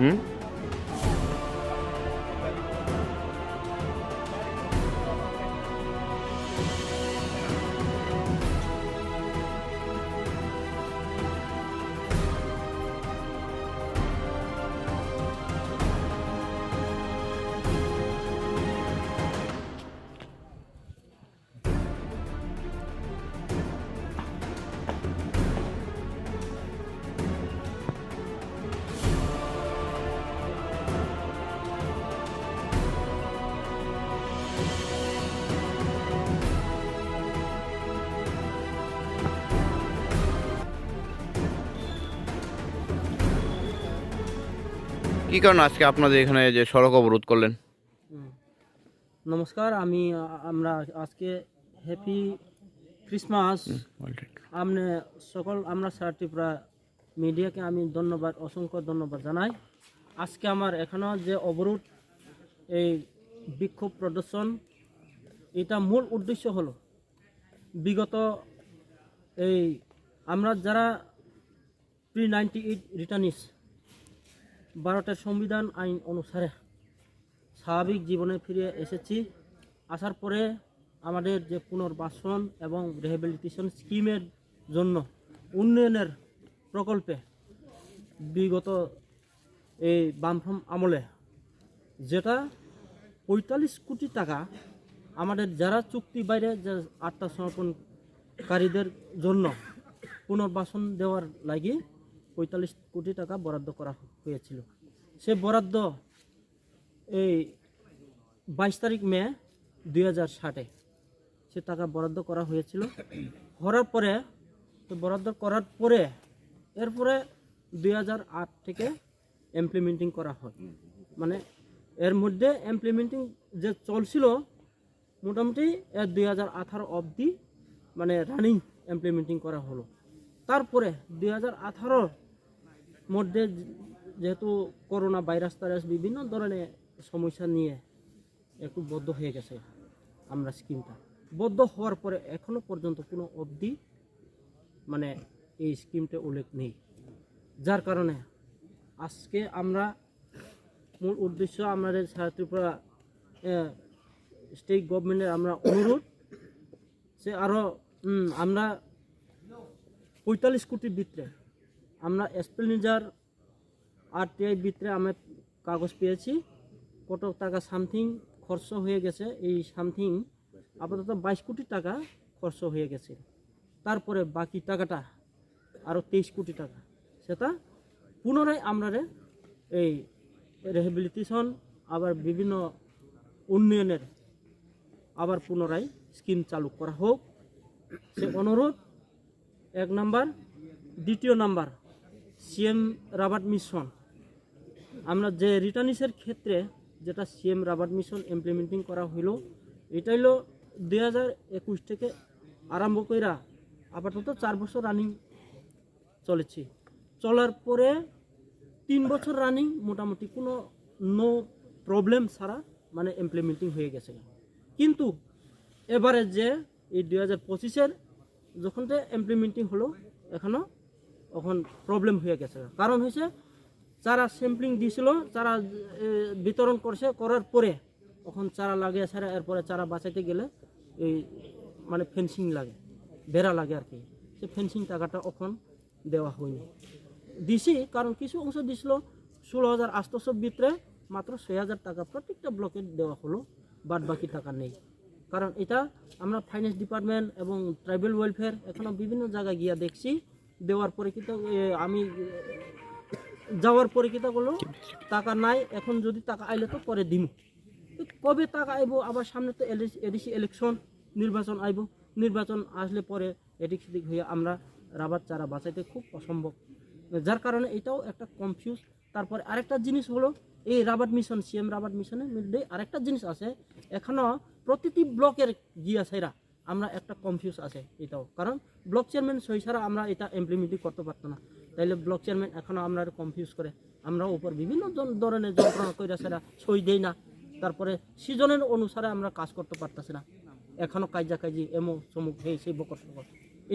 হুম কি কারণে আজকে আপনাদের এখানে যে সড়ক অবরোধ করলেন? নমস্কার আমি আমরা আজকে হ্যাপি ক্রিসমাস আপনি সকল আমরা সারা ত্রিপুরা মিডিয়াকে আমি ধন্যবাদ অসংখ্য ধন্যবাদ জানাই। আজকে আমার এখানেও যে অবরোধ এই বিক্ষোভ প্রদর্শন এটা মূল উদ্দেশ্য হলো বিগত এই আমরা যারা প্রি নাইনটি এইট রিটার্নিস ভারতের সংবিধান আইন অনুসারে স্বাভাবিক জীবনে ফিরে এসেছি। আসার পরে আমাদের যে পুনর্বাসন এবং রিহ্যাবিলিটেশন স্কিমের জন্য উন্নয়নের প্রকল্পে বিগত এই বামফ্রম আমলে যেটা পঁয়তাল্লিশ কোটি টাকা আমাদের যারা চুক্তি বাইরে যে আত্মসমর্পণকারীদের জন্য পুনর্বাসন দেওয়ার লাগি পঁয়তাল্লিশ কোটি টাকা বরাদ্দ করা হয়েছিল। সে বরাদ্দ এই বাইশ তারিখ মে দুই হাজার ষাটে সে টাকা বরাদ্দ করা হয়েছিল। করার পরে বরাদ্দ করার পরে, এরপরে দুই হাজার আট থেকে ইমপ্লিমেন্টিং করা হয়। মানে এর মধ্যে ইমপ্লিমেন্টিং যে চলছিল, মোটামুটি এর দুই হাজার আঠারো অবধি মানে রানিং ইমপ্লিমেন্টিং করা হলো। তারপরে দুই হাজার আঠারোর মধ্যে যেহেতু করোনা ভাইরাস টাইরাস বিভিন্ন ধরনের সমস্যা নিয়ে একটু বদ্ধ হয়ে গেছে আমরা স্কিমটা বদ্ধ হওয়ার পরে এখনও পর্যন্ত কোনো অবধি মানে এই স্কিমটা উল্লেখ নেই। যার কারণে আজকে আমরা মূল উদ্দেশ্য আমাদের সারা ত্রিপুরা স্টেট গভর্নমেন্টের আমরা অনুরোধ সে আরও আমরা পঁয়তাল্লিশ কোটির ভিতরে আমরা এসপেলিজার আর টিআই ভিতরে আমরা কাগজ পেয়েছি। কত টাকা সামথিং খরচ হয়ে গেছে। এই সামথিং আপাতত বাইশ কোটি টাকা খরচ হয়ে গেছে। তারপরে বাকি টাকাটা আরও তেইশ কোটি টাকা। সেটা পুনরায় আমরা এই রিহ্যাবিলিটেশন আবার বিভিন্ন উন্নয়নের আবার পুনরায় স্কিম চালু করা হোক। সে অনুরোধ। এক নাম্বার। দ্বিতীয় নাম্বার সিএম রাবার্ট মিশন আমরা যে রিটার্নিসের ক্ষেত্রে যেটা সিএম রাবার মিশন ইমপ্লিমেন্টিং করা হইল, এটা হলো দুই হাজার একুশ থেকে আরম্ভ কইরা আপাতত চার বছর রানিং চলেছি। চলার পরে তিন বছর রানিং মোটামুটি কোনো নো প্রবলেম ছাড়া মানে ইমপ্লিমেন্টিং হয়ে গেছে। কিন্তু এবারে যে এই দুই হাজার পঁচিশের যখন থেকে ইমপ্লিমেন্টিং হলো এখনও তখন প্রবলেম হয়ে গেছে। কারণ হয়েছে চারা স্যাম্পলিং দিয়েছিল চারা বিতরণ করছে, করার পরে তখন চারা লাগিয়ে ছাড়া, এরপরে চারা বাঁচাইতে গেলে এই মানে ফেন্সিং লাগে, বেড়া লাগে আর কি। সে ফেন্সিং টাকাটা এখন দেওয়া হয়নি। দিছি, কারণ কিছু অংশ দিছিল, ষোলো হাজার আটশোশো ভিতরে মাত্র ছয় হাজার টাকা প্রত্যেকটা ব্লকে দেওয়া হলো, বাদ বাকি টাকা নেই। কারণ এটা আমরা ফাইন্যান্স ডিপার্টমেন্ট এবং ট্রাইবেল ওয়েলফেয়ার এখনও বিভিন্ন জায়গায় গিয়া দেখছি, দেওয়ার পরে কিন্তু আমি যাওয়ার পরে কিতা করল, টাকা নাই, এখন যদি টাকা আইলে তো পরে দিম। কবে টাকা আইব? আবার সামনে তো এডিসি ইলেকশন নির্বাচন আইব। নির্বাচন আসলে পরে এদিক সেদিক হয়ে আমরা রাবার চারা বাঁচাইতে খুব অসম্ভব। যার কারণে এটাও একটা কনফিউজ তারপরে আরেকটা জিনিস হলো, এই রাবার মিশন সিএম রাবার মিশনের মধ্যে আরেকটা জিনিস আছে। এখনও প্রতিটি ব্লকের গিয়া সেরা আমরা একটা কনফিউজ আছে এটাও। কারণ ব্লক চেয়ারম্যান সই ছাড়া আমরা এটা ইমপ্লিমেন্টই করতে পারতো না। তাইলে ব্লক চেয়ারম্যান এখনও আমরা কনফিউজ করে। আমরা উপর বিভিন্ন ধরনের যন্ত্রণা কইরা সেটা সই দেই না। তারপরে সিজনের অনুসারে আমরা কাজ করতে পারতেছি না। এখনও কাজা কাজি এমো চমুক, হেই, সেই বকর সকর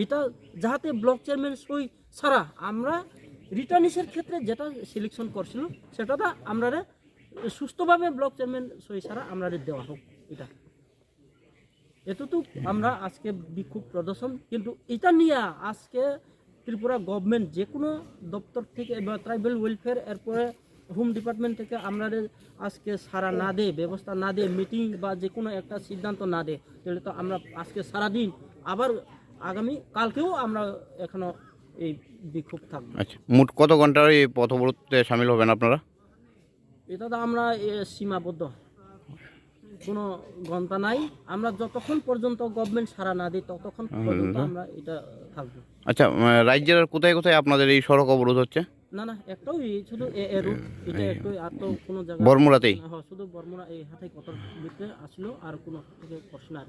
এটা যাহাতে ব্লক চেয়ারম্যান সই ছাড়া আমরা রিটার্নিসের ক্ষেত্রে যেটা সিলেকশন করছিল সেটা আমরা সুস্থভাবে ব্লক চেয়ারম্যান সই ছাড়া আমরা দেওয়া হোক। এটা। এতটুকু আমরা আজকে বিক্ষোভ প্রদর্শন কিন্তু এটা নিয়ে আজকে ত্রিপুরা গভর্নমেন্ট যে কোনো দপ্তর থেকে বা ট্রাইবেল ওয়েলফেয়ার এরপরে হোম ডিপার্টমেন্ট থেকে আমরা আজকে সারা না দে ব্যবস্থা না দে মিটিং বা যে কোনো একটা সিদ্ধান্ত না দে তাহলে তো আমরা আজকে সারা দিন আবার আগামী কালকেও আমরা এখনও এই বিক্ষোভ থাকব। আচ্ছা মোট কত ঘণ্টার এই পথ সামিল হবেন আপনারা? এটা তো আমরা সীমাবদ্ধ। কোনো ঘণ্টা নাই। আমরা যতক্ষণ পর্যন্ত গভর্নমেন্ট সারা না দিই ততক্ষণ পর্যন্ত আমরা এটা থাকব। আচ্ছা রাজ্যের আর কোথায় কোথায় আপনাদের এই সড়ক অবরোধ হচ্ছে? না না একটাও এই শুধু এ এ রুট এটা একটু আর তো কোনো জায়গা বর্মুরাতেই হ্যাঁ শুধু বর্মুরা এই হাতে কত ভিতরে আসলো আর কোনো থেকে প্রশ্ন আর।